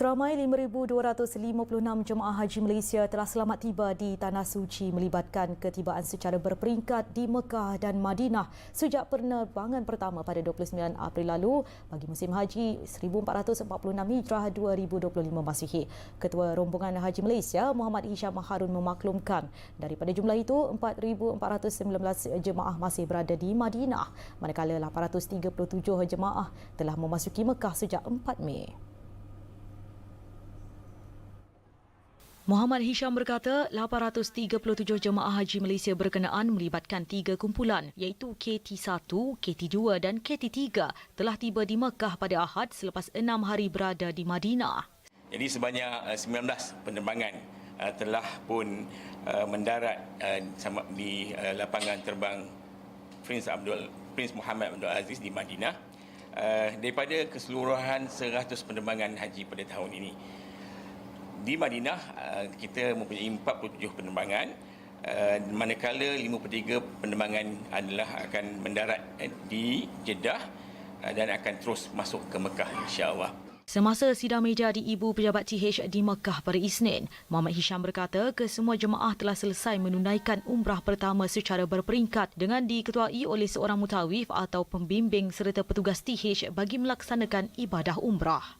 Seramai 5,256 jemaah haji Malaysia telah selamat tiba di Tanah Suci melibatkan ketibaan secara berperingkat di Mekah dan Madinah sejak penerbangan pertama pada 29 April lalu bagi musim haji 1446 Hijrah 2025 Masihi. Ketua Rombongan Haji Malaysia Muhammad Hisham Harun memaklumkan daripada jumlah itu 4,419 jemaah masih berada di Madinah manakala 837 jemaah telah memasuki Mekah sejak 4 Mei. Muhammad Hisham berkata 837 jemaah haji Malaysia berkenaan melibatkan tiga kumpulan iaitu KT1, KT2 dan KT3 telah tiba di Mekah pada Ahad selepas enam hari berada di Madinah. Jadi sebanyak uh, 19 penerbangan uh, telah pun uh, mendarat di lapangan terbang Prince Abdul Prince Muhammad Abdul Aziz di Madinah daripada keseluruhan 100 penerbangan haji pada tahun ini. Di Madinah uh, kita mempunyai 47 penerbangan uh, manakala 53 penerbangan adalah akan mendarat uh, di Jeddah dan akan terus masuk ke Mekah insya-Allah. Semasa sidang meja di Ibu Pejabat TH di Mekah pada Isnin, Muhammad Hisham berkata kesemua jemaah telah selesai menunaikan umrah pertama secara berperingkat dengan diketuai oleh seorang mutawif atau pembimbing serta petugas TH bagi melaksanakan ibadah umrah.